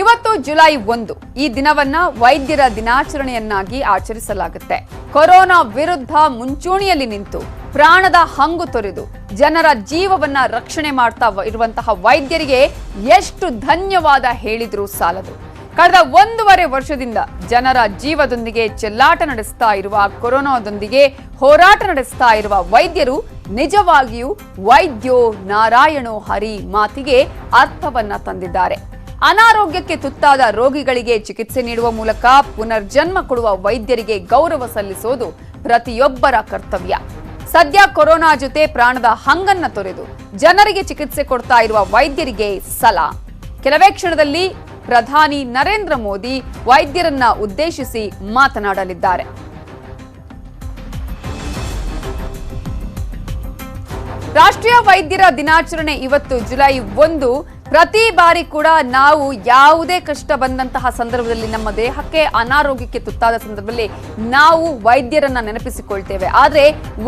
ಇವತ್ತು ಜುಲೈ ಒಂದು. ಈ ದಿನವನ್ನ ವೈದ್ಯರ ದಿನಾಚರಣೆಯನ್ನಾಗಿ ಆಚರಿಸಲಾಗುತ್ತೆ. ಕೊರೋನಾ ವಿರುದ್ಧ ಮುಂಚೂಣಿಯಲ್ಲಿ ನಿಂತು ಪ್ರಾಣದ ಹಂಗು ತೊರೆದು ಜನರ ಜೀವವನ್ನ ರಕ್ಷಣೆ ಮಾಡ್ತಾ ಇರುವಂತಹ ವೈದ್ಯರಿಗೆ ಎಷ್ಟು ಧನ್ಯವಾದ ಹೇಳಿದ್ರೂ ಸಾಲದು. ಕಳೆದ ಒಂದೂವರೆ ವರ್ಷದಿಂದ ಜನರ ಜೀವದೊಂದಿಗೆ ಚೆಲ್ಲಾಟ ನಡೆಸ್ತಾ ಇರುವ, ಕೊರೋನಾದೊಂದಿಗೆ ಹೋರಾಟ ನಡೆಸ್ತಾ ಇರುವ ವೈದ್ಯರು ನಿಜವಾಗಿಯೂ ವೈದ್ಯೋ ನಾರಾಯಣೋ ಹರಿ ಮಾತಿಗೆ ಅರ್ಥವನ್ನ ತಂದಿದ್ದಾರೆ. ಅನಾರೋಗ್ಯಕ್ಕೆ ತುತ್ತಾದ ರೋಗಿಗಳಿಗೆ ಚಿಕಿತ್ಸೆ ನೀಡುವ ಮೂಲಕ ಪುನರ್ಜನ್ಮ ಕೊಡುವ ವೈದ್ಯರಿಗೆ ಗೌರವ ಸಲ್ಲಿಸೋದು ಪ್ರತಿಯೊಬ್ಬರ ಕರ್ತವ್ಯ. ಸದ್ಯ ಕೊರೋನಾ ಜೊತೆ ಪ್ರಾಣದ ಹಂಗನ್ನ ತೊರೆದು ಜನರಿಗೆ ಚಿಕಿತ್ಸೆ ಕೊಡ್ತಾ ಇರುವ ವೈದ್ಯರಿಗೆ ಸಲ. ಕೆಲವೇ ಕ್ಷಣದಲ್ಲಿ ಪ್ರಧಾನಿ ನರೇಂದ್ರ ಮೋದಿ ವೈದ್ಯರನ್ನ ಉದ್ದೇಶಿಸಿ ಮಾತನಾಡಲಿದ್ದಾರೆ. ರಾಷ್ಟ್ರೀಯ ವೈದ್ಯರ ದಿನಾಚರಣೆ ಇವತ್ತು ಜುಲೈ ಒಂದು. ಪ್ರತಿ ಬಾರಿ ಕೂಡ ನಾವು ಯಾವುದೇ ಕಷ್ಟ ಬಂದಂತಹ ಸಂದರ್ಭದಲ್ಲಿ ನಮ್ಮ ದೇಹಕ್ಕೆ ಅನಾರೋಗ್ಯಕ್ಕೆ ತುತ್ತಾದ ಸಂದರ್ಭದಲ್ಲಿ ನಾವು ವೈದ್ಯರನ್ನ ನೆನಪಿಸಿಕೊಳ್ತೇವೆ. ಆದ್ರೆ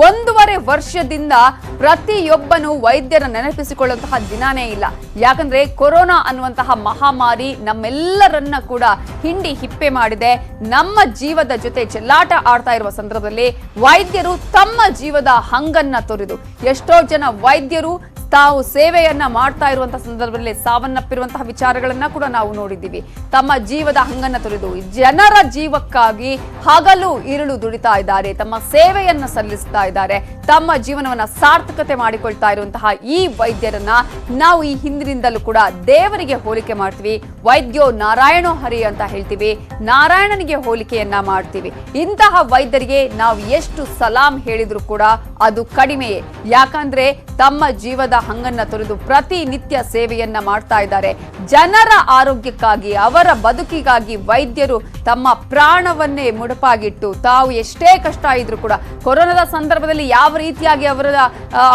ಒಂದೂವರೆ ವರ್ಷದಿಂದ ಪ್ರತಿಯೊಬ್ಬನು ವೈದ್ಯರ ನೆನಪಿಸಿಕೊಳ್ಳುವಂತಹ ದಿನಾನೇ ಇಲ್ಲ. ಯಾಕಂದ್ರೆ ಕೊರೋನಾ ಅನ್ನುವಂತಹ ಮಹಾಮಾರಿ ನಮ್ಮೆಲ್ಲರನ್ನ ಕೂಡ ಹಿಂಡಿ ಹಿಪ್ಪೆ ಮಾಡಿದೆ. ನಮ್ಮ ಜೀವದ ಜೊತೆ ಚೆಲ್ಲಾಟ ಆಡ್ತಾ ಇರುವ ಸಂದರ್ಭದಲ್ಲಿ ವೈದ್ಯರು ತಮ್ಮ ಜೀವದ ಹಂಗನ್ನ ತೊರೆದು ಎಷ್ಟೋ ಜನ ವೈದ್ಯರು ತಾವು ಸೇವೆಯನ್ನ ಮಾಡ್ತಾ ಇರುವಂತಹ ಸಂದರ್ಭದಲ್ಲಿ ಸಾವನ್ನಪ್ಪಿರುವಂತಹ ವಿಚಾರಗಳನ್ನ ಕೂಡ ನಾವು ನೋಡಿದ್ದೀವಿ. ತಮ್ಮ ಜೀವದ ಹಂಗನ್ನ ತೊರೆದು ಜನರ ಜೀವಕ್ಕಾಗಿ ಹಗಲು ಇರುಳು ದುಡಿತಾ ಇದ್ದಾರೆ. ತಮ್ಮ ಸೇವೆಯನ್ನ ಸಲ್ಲಿಸ್ತಾ ಇದ್ದಾರೆ. ತಮ್ಮ ಜೀವನವನ್ನ ಸಾರ್ಥಕತೆ ಮಾಡಿಕೊಳ್ತಾ ಇರುವಂತಹ ಈ ವೈದ್ಯರನ್ನ ನಾವು ಈ ಹಿಂದಿನಿಂದಲೂ ಕೂಡ ದೇವರಿಗೆ ಹೋಲಿಕೆ ಮಾಡ್ತೀವಿ. ವೈದ್ಯೋ ನಾರಾಯಣೋ ಹರಿ ಅಂತ ಹೇಳ್ತೀವಿ. ನಾರಾಯಣನಿಗೆ ಹೋಲಿಕೆಯನ್ನ ಮಾಡ್ತೀವಿ. ಇಂತಹ ವೈದ್ಯರಿಗೆ ನಾವು ಎಷ್ಟು ಸಲಾಂ ಹೇಳಿದ್ರು ಕೂಡ ಅದು ಕಡಿಮೆಯೇ. ಯಾಕಂದ್ರೆ ತಮ್ಮ ಜೀವದ ಹಂಗನ್ನ ತೊರೆದು ಪ್ರತಿನಿತ್ಯ ಸೇವೆಯನ್ನ ಮಾಡ್ತಾ ಇದ್ದಾರೆ. ಜನರ ಆರೋಗ್ಯಕ್ಕಾಗಿ, ಅವರ ಬದುಕಿಗಾಗಿ ವೈದ್ಯರು ತಮ್ಮ ಪ್ರಾಣವನ್ನೇ ಮುಡುಪಾಗಿಟ್ಟು ತಾವು ಎಷ್ಟೇ ಕಷ್ಟ ಇದ್ರು ಕೂಡ ಕೊರೋನಾದ ಸಂದರ್ಭದಲ್ಲಿ ಯಾವ ರೀತಿಯಾಗಿ ಅವರ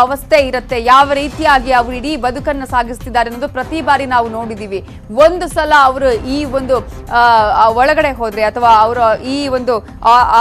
ಅವಸ್ಥೆ ಇರುತ್ತೆ, ಯಾವ ರೀತಿಯಾಗಿ ಅವರು ಇಡೀ ಬದುಕನ್ನು ಸಾಗಿಸ್ತಿದ್ದಾರೆ ಅನ್ನೋದು ಪ್ರತಿ ಬಾರಿ ನಾವು ನೋಡಿದೀವಿ. ಒಂದು ಸಲ ಅವರು ಈ ಒಂದು ಒಳಗಡೆ ಹೋದ್ರೆ ಅಥವಾ ಅವರ ಈ ಒಂದು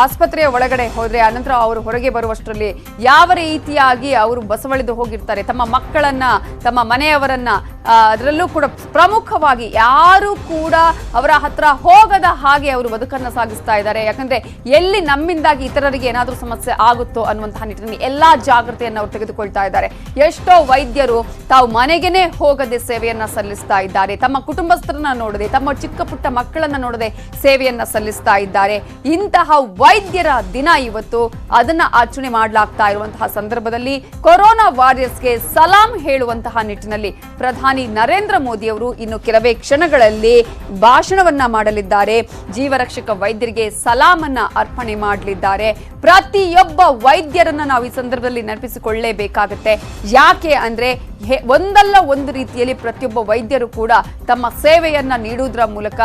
ಆಸ್ಪತ್ರೆಯ ಒಳಗಡೆ ಹೋದ್ರೆ ಅನಂತರ ಅವರು ಹೊರಗೆ ಬರುವಷ್ಟರಲ್ಲಿ ಯಾವ ರೀತಿಯಾಗಿ ಅವರು ಬಸವಳಿದು ಹೋಗಿರ್ತಾರೆ ತಮ್ಮ ಮಕ್ಕಳನ್ನ ತಮ್ಮ ಮನೆಯವರನ್ನ ಅದರಲ್ಲೂ ಕೂಡ ಪ್ರಮುಖವಾಗಿ ಯಾರು ಕೂಡ ಅವರ ಹತ್ರ ಹೋಗದ ಹಾಗೆ ಅವರು ಬದುಕನ್ನು ಸಾಗಿಸ್ತಾ ಇದ್ದಾರೆ. ಯಾಕಂದ್ರೆ ಎಲ್ಲಿ ನಮ್ಮಿಂದಾಗಿ ಇತರರಿಗೆ ಏನಾದರೂ ಸಮಸ್ಯೆ ಆಗುತ್ತೋ ಅನ್ನುವಂತಹ ನಿಟ್ಟಿನಲ್ಲಿ ಎಲ್ಲಾ ಜಾಗ್ರತೆಯನ್ನು ಅವರು ತೆಗೆದುಕೊಳ್ತಾ ಇದ್ದಾರೆ. ಎಷ್ಟೋ ವೈದ್ಯರು ತಾವು ಮನೆಗೇನೆ ಹೋಗದೆ ಸೇವೆಯನ್ನ ಸಲ್ಲಿಸ್ತಾ ಇದ್ದಾರೆ. ತಮ್ಮ ಕುಟುಂಬಸ್ಥರನ್ನ ನೋಡದೆ, ತಮ್ಮ ಚಿಕ್ಕ ಪುಟ್ಟ ಮಕ್ಕಳನ್ನ ನೋಡದೆ ಸೇವೆಯನ್ನ ಸಲ್ಲಿಸ್ತಾ ಇದ್ದಾರೆ. ಇಂತಹ ವೈದ್ಯರ ದಿನ ಇವತ್ತು ಅದನ್ನ ಆಚರಣೆ ಮಾಡಲಾಗ್ತಾ ಇರುವಂತಹ ಸಂದರ್ಭದಲ್ಲಿ ಕೊರೋನಾ ವಾರಿಯರ್ಸ್ಗೆ ಸಲಾಂ ಹೇಳುವಂತಹ ನಿಟ್ಟಿನಲ್ಲಿ ಪ್ರಧಾನಿ ನರೇಂದ್ರ ಮೋದಿ ಅವರು ಇನ್ನು ಕೆಲವೇ ಕ್ಷಣಗಳಲ್ಲಿ ಭಾಷಣವನ್ನ ಮಾಡಲಿದ್ದಾರೆ. ಜೀವರಕ್ಷಕ ವೈದ್ಯರಿಗೆ ಸಲಾಮನ್ನ ಅರ್ಪಣೆ ಮಾಡಲಿದ್ದಾರೆ. ಪ್ರತಿಯೊಬ್ಬ ವೈದ್ಯರನ್ನ ನಾವು ಈ ಸಂದರ್ಭದಲ್ಲಿ ನೆನಪಿಸಿಕೊಳ್ಳಲೇಬೇಕಾಗುತ್ತೆ ಯಾಕೆ ಅಂದ್ರೆ ಒಂದಲ್ಲ ಒಂದು ರೀತಿಯಲ್ಲಿ ಪ್ರತಿಯೊಬ್ಬ ವೈದ್ಯರು ಕೂಡ ತಮ್ಮ ಸೇವೆಯನ್ನ ನೀಡುವುದರ ಮೂಲಕ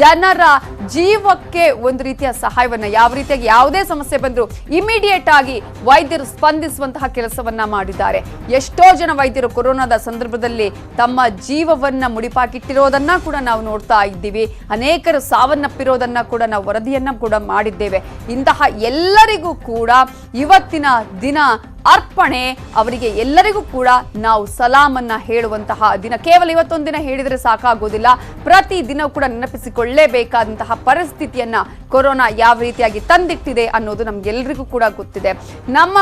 ಜನರ ಜೀವಕ್ಕೆ ಒಂದು ರೀತಿಯ ಸಹಾಯವನ್ನ, ಯಾವ ರೀತಿಯಾಗಿ ಯಾವುದೇ ಸಮಸ್ಯೆ ಬಂದರೂ ಇಮಿಡಿಯೇಟ್ ಆಗಿ ವೈದ್ಯರು ಸ್ಪಂದಿಸುವಂತಹ ಕೆಲಸವನ್ನ ಮಾಡಿದ್ದಾರೆ. ಎಷ್ಟೋ ಜನ ವೈದ್ಯರು ಕೊರೋನಾದ ಸಂದರ್ಭದಲ್ಲಿ ತಮ್ಮ ಜೀವವನ್ನ ಮುಡಿಪಾಕಿಟ್ಟಿರೋದನ್ನ ಕೂಡ ನಾವು ನೋಡ್ತಾ ಇದ್ದೀವಿ. ಅನೇಕರು ಸಾವನ್ನಪ್ಪಿರೋದನ್ನ ಕೂಡ ನಾವು ವರದಿಯನ್ನ ಕೂಡ ಮಾಡಿದ್ದೇವೆ. ಇಂತಹ ಎಲ್ಲರಿಗೂ ಕೂಡ ಇವತ್ತಿನ ದಿನ ಅರ್ಪಣೆ ಅವರಿಗೆ ಎಲ್ಲರಿಗೂ ಕೂಡ ನಾವು ಸಲಾಮನ್ನ ಹೇಳುವಂತಹ ದಿನ. ಕೇವಲ ಇವತ್ತೊಂದು ದಿನ ಹೇಳಿದರೆ ಸಾಕಾಗೋದಿಲ್ಲ. ಪ್ರತಿ ದಿನ ಕೂಡ ನೆನಪಿಸಿಕೊಳ್ಳಲೇಬೇಕಾದಂತಹ ಪರಿಸ್ಥಿತಿಯನ್ನ ಕೊರೋನಾ ಯಾವ ರೀತಿಯಾಗಿ ತಂದಿಟ್ಟಿದೆ ಅನ್ನೋದು ನಮ್ಗೆಲ್ಲರಿಗೂ ಕೂಡ ಗೊತ್ತಿದೆ. ನಮ್ಮ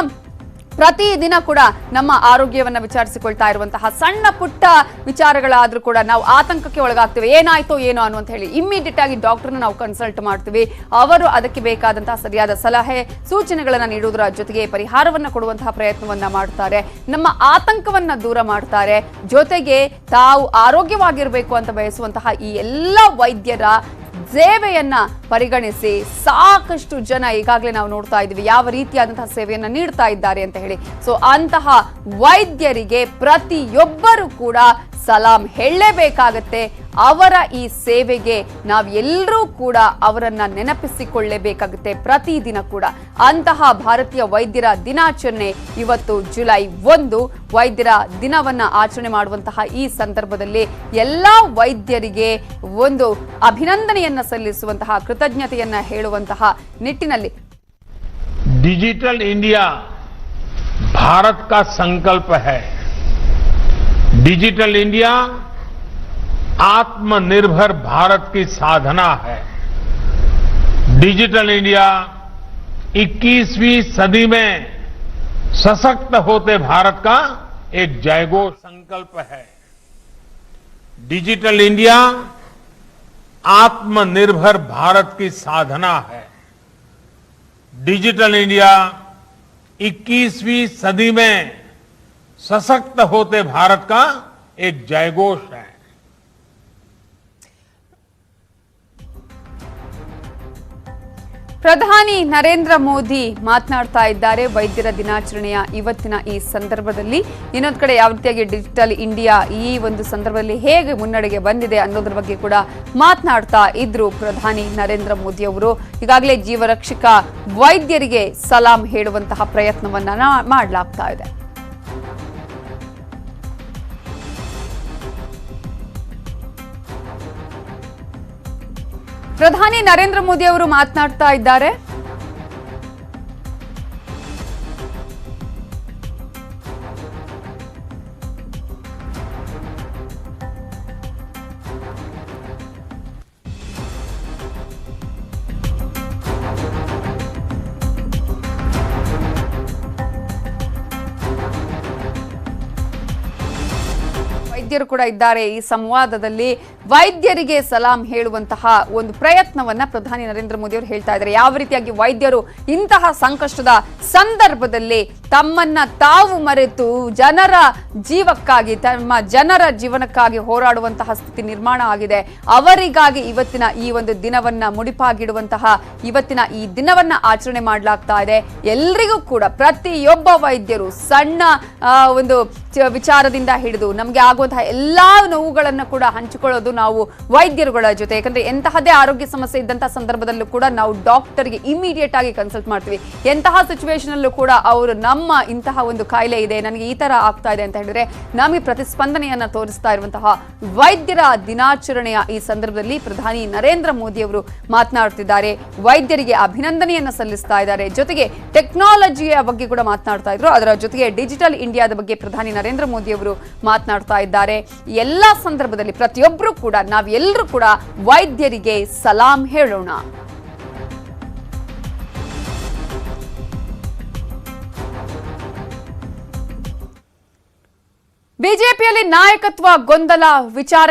ಪ್ರತಿ ದಿನ ಕೂಡ ನಮ್ಮ ಆರೋಗ್ಯವನ್ನ ವಿಚಾರಿಸಿಕೊಳ್ತಾ ಇರುವಂತಹ ಸಣ್ಣ ಪುಟ್ಟ ವಿಚಾರಗಳಾದ್ರೂ ಕೂಡ ನಾವು ಆತಂಕಕ್ಕೆ ಒಳಗಾಗ್ತೇವೆ. ಏನಾಯ್ತೋ ಏನೋ ಅನ್ನುವಂತ ಹೇಳಿ ಇಮ್ಮಿಡಿಯೇಟ್ ಆಗಿ ಡಾಕ್ಟರ್ನ ನಾವು ಕನ್ಸಲ್ಟ್ ಮಾಡ್ತೀವಿ. ಅವರು ಅದಕ್ಕೆ ಬೇಕಾದಂತಹ ಸರಿಯಾದ ಸಲಹೆ, ಸೂಚನೆಗಳನ್ನ ನೀಡುವುದರ ಜೊತೆಗೆ ಪರಿಹಾರವನ್ನ ಕೊಡುವಂತಹ ಪ್ರಯತ್ನವನ್ನ ಮಾಡ್ತಾರೆ. ನಮ್ಮ ಆತಂಕವನ್ನ ದೂರ ಮಾಡ್ತಾರೆ. ಜೊತೆಗೆ ತಾವು ಆರೋಗ್ಯವಾಗಿರಬೇಕು ಅಂತ ಬಯಸುವಂತಹ ಈ ಎಲ್ಲ ವೈದ್ಯರ ಸೇವೆಯನ್ನ ಪರಿಗಣಿಸಿ ಸಾಕಷ್ಟು ಜನ ಈಗಾಗಲೇ ನಾವು ನೋಡ್ತಾ ಇದ್ದೀವಿ. ಯಾವ ರೀತಿಯಾದಂತಹ ಸೇವೆಯನ್ನ ನೀಡ್ತಾ ಇದ್ದಾರೆ ಅಂತ ಹೇಳಿ. ಸೊ ಅಂತಹ ವೈದ್ಯರಿಗೆ ಪ್ರತಿಯೊಬ್ಬರು ಕೂಡ ಸಲಾಂ ಹೇಳಲೇಬೇಕಾಗತ್ತೆ. ಅವರ ಈ ಸೇವೆಗೆ ನಾವೆಲ್ಲರೂ ಕೂಡ ಅವರನ್ನ ನೆನಪಿಸಿಕೊಳ್ಳಲೇಬೇಕಾಗುತ್ತೆ ಪ್ರತಿದಿನ ಕೂಡ. ಅಂತಹ ಭಾರತೀಯ ವೈದ್ಯರ ದಿನಾಚರಣೆ ಇವತ್ತು ಜುಲೈ ಒಂದು. ವೈದ್ಯರ ದಿನವನ್ನ ಆಚರಣೆ ಮಾಡುವಂತಹ ಈ ಸಂದರ್ಭದಲ್ಲಿ ಎಲ್ಲ ವೈದ್ಯರಿಗೆ ಒಂದು ಅಭಿನಂದನೆಯನ್ನ ಸಲ್ಲಿಸುವಂತಹ, ಕೃತಜ್ಞತೆಯನ್ನ ಹೇಳುವಂತಹ ನಿಟ್ಟಿನಲ್ಲಿ. ಡಿಜಿಟಲ್ ಇಂಡಿಯಾ ಭಾರತ ಕಾ ಸಂಕಲ್ಪ ಹೈ. डिजिटल इंडिया आत्मनिर्भर भारत की साधना है। डिजिटल इंडिया 21वीं सदी में सशक्त होते भारत का एक जयगो संकल्प है। डिजिटल इंडिया आत्मनिर्भर भारत की साधना है। डिजिटल इंडिया 21वीं सदी में सशक्त होते भारत का एक जयघोष है ಪ್ರಧಾನಿ ನರೇಂದ್ರ ಮೋದಿ ಮಾತನಾಡ್ತಾ ಇದ್ದಾರೆ ವೈದ್ಯರ ದಿನಾಚರಣೆಯ ಇವತ್ತಿನ ಈ ಸಂದರ್ಭದಲ್ಲಿ ಇನ್ನೊಂದು ಕಡೆ ಯಾವ ರೀತಿಯಾಗಿ ಡಿಜಿಟಲ್ ಇಂಡಿಯಾ ಈ ಒಂದು ಸಂದರ್ಭದಲ್ಲಿ ಹೇಗೆ ಮುನ್ನಡೆಗೆ ಬಂದಿದೆ ಅನ್ನೋದ್ರ ಬಗ್ಗೆ ಕೂಡ ಮಾತನಾಡ್ತಾ ಇದ್ರು ಪ್ರಧಾನಿ ನರೇಂದ್ರ ಮೋದಿ ಅವರು ಈಗಾಗಲೇ ಜೀವರಕ್ಷಕ ವೈದ್ಯರಿಗೆ ಸಲಾಂ ಹೇಳುವಂತಹ ಪ್ರಯತ್ನವನ್ನ ನಾ- ಮಾಡಲಾಗ್ತಾ ಇದೆ ಪ್ರಧಾನಿ ನರೇಂದ್ರ ಮೋದಿ ಅವರು ಮಾತನಾಡ್ತಾ ಇದ್ದಾರೆ. ವೈದ್ಯರು ಕೂಡ ಇದ್ದಾರೆ ಈ ಸಂವಾದದಲ್ಲಿ. ವೈದ್ಯರಿಗೆ ಸಲಾಂ ಹೇಳುವಂತಹ ಒಂದು ಪ್ರಯತ್ನವನ್ನ ಪ್ರಧಾನಿ ನರೇಂದ್ರ ಮೋದಿ ಅವರು ಹೇಳ್ತಾ ಇದ್ದಾರೆ. ಯಾವ ರೀತಿಯಾಗಿ ವೈದ್ಯರು ಇಂತಹ ಸಂಕಷ್ಟದ ಸಂದರ್ಭದಲ್ಲಿ ತಮ್ಮನ್ನ ತಾವು ಮರೆತು ಜನರ ಜೀವಕ್ಕಾಗಿ, ತಮ್ಮ ಜನರ ಜೀವನಕ್ಕಾಗಿ ಹೋರಾಡುವಂತಹ ಸ್ಥಿತಿ ನಿರ್ಮಾಣ ಆಗಿದೆ. ಅವರಿಗಾಗಿ ಇವತ್ತಿನ ಈ ಒಂದು ದಿನವನ್ನ ಮುಡಿಪಾಗಿಡುವಂತಹ ಇವತ್ತಿನ ಈ ದಿನವನ್ನ ಆಚರಣೆ ಮಾಡಲಾಗ್ತಾ ಇದೆ. ಎಲ್ರಿಗೂ ಕೂಡ ಪ್ರತಿಯೊಬ್ಬ ವೈದ್ಯರು ಸಣ್ಣ ಒಂದು ವಿಚಾರದಿಂದ ಹಿಡಿದು ನಮಗೆ ಆಗುವಂತಹ ಎಲ್ಲಾ ನೋವುಗಳನ್ನು ಕೂಡ ಹಂಚಿಕೊಳ್ಳೋದು ನಾವು ವೈದ್ಯರುಗಳ ಜೊತೆ, ಯಾಕಂದ್ರೆ ಎಂತಹದೇ ಆರೋಗ್ಯ ಸಮಸ್ಯೆ ಇದ್ದಂತಹ ಸಂದರ್ಭದಲ್ಲೂ ಕೂಡ ನಾವು ಡಾಕ್ಟರ್ಗೆ ಇಮಿಡಿಯೇಟ್ ಆಗಿ ಕನ್ಸಲ್ಟ್ ಮಾಡ್ತೀವಿ. ಎಂತಹ ಸಿಚುವೇಶನ್ ಅಲ್ಲೂ ಕೂಡ ಅವರು ನಮ್ಮ ಇಂತಹ ಒಂದು ಕಾಯಿಲೆ ಇದೆ, ನನಗೆ ಈ ತರ ಆಗ್ತಾ ಇದೆ ಅಂತ ಹೇಳಿದ್ರೆ ನಮಗೆ ಪ್ರತಿಸ್ಪಂದನೆಯನ್ನ ತೋರಿಸ್ತಾ ಇರುವಂತಹ ವೈದ್ಯರ ದಿನಾಚರಣೆಯ ಈ ಸಂದರ್ಭದಲ್ಲಿ ಪ್ರಧಾನಿ ನರೇಂದ್ರ ಮೋದಿ ಅವರು ಮಾತನಾಡುತ್ತಿದ್ದಾರೆ ವೈದ್ಯರಿಗೆ ಅಭಿನಂದನೆಯನ್ನ ಸಲ್ಲಿಸ್ತಾ ಇದ್ದಾರೆ. ಜೊತೆಗೆ ಟೆಕ್ನಾಲಜಿಯ ಬಗ್ಗೆ ಕೂಡ ಮಾತನಾಡ್ತಾ ಇದ್ರು. ಅದರ ಜೊತೆಗೆ ಡಿಜಿಟಲ್ ಇಂಡಿಯಾದ ಬಗ್ಗೆ ಪ್ರಧಾನಿ ನರೇಂದ್ರ ಮೋದಿ ಅವರು ಮಾತನಾಡ್ತಾ ಇದ್ದಾರೆ. ಎಲ್ಲಾ ಸಂದರ್ಭದಲ್ಲಿ ಪ್ರತಿಯೊಬ್ಬರು ಕೂಡ ನಾವೆಲ್ಲರೂ ಕೂಡ ವೈದ್ಯರಿಗೆ ಸಲಾಂ ಹೇಳೋಣ. ಬಿಜೆಪಿಯಲ್ಲಿ ನಾಯಕತ್ವ ಗೊಂದಲ ವಿಚಾರ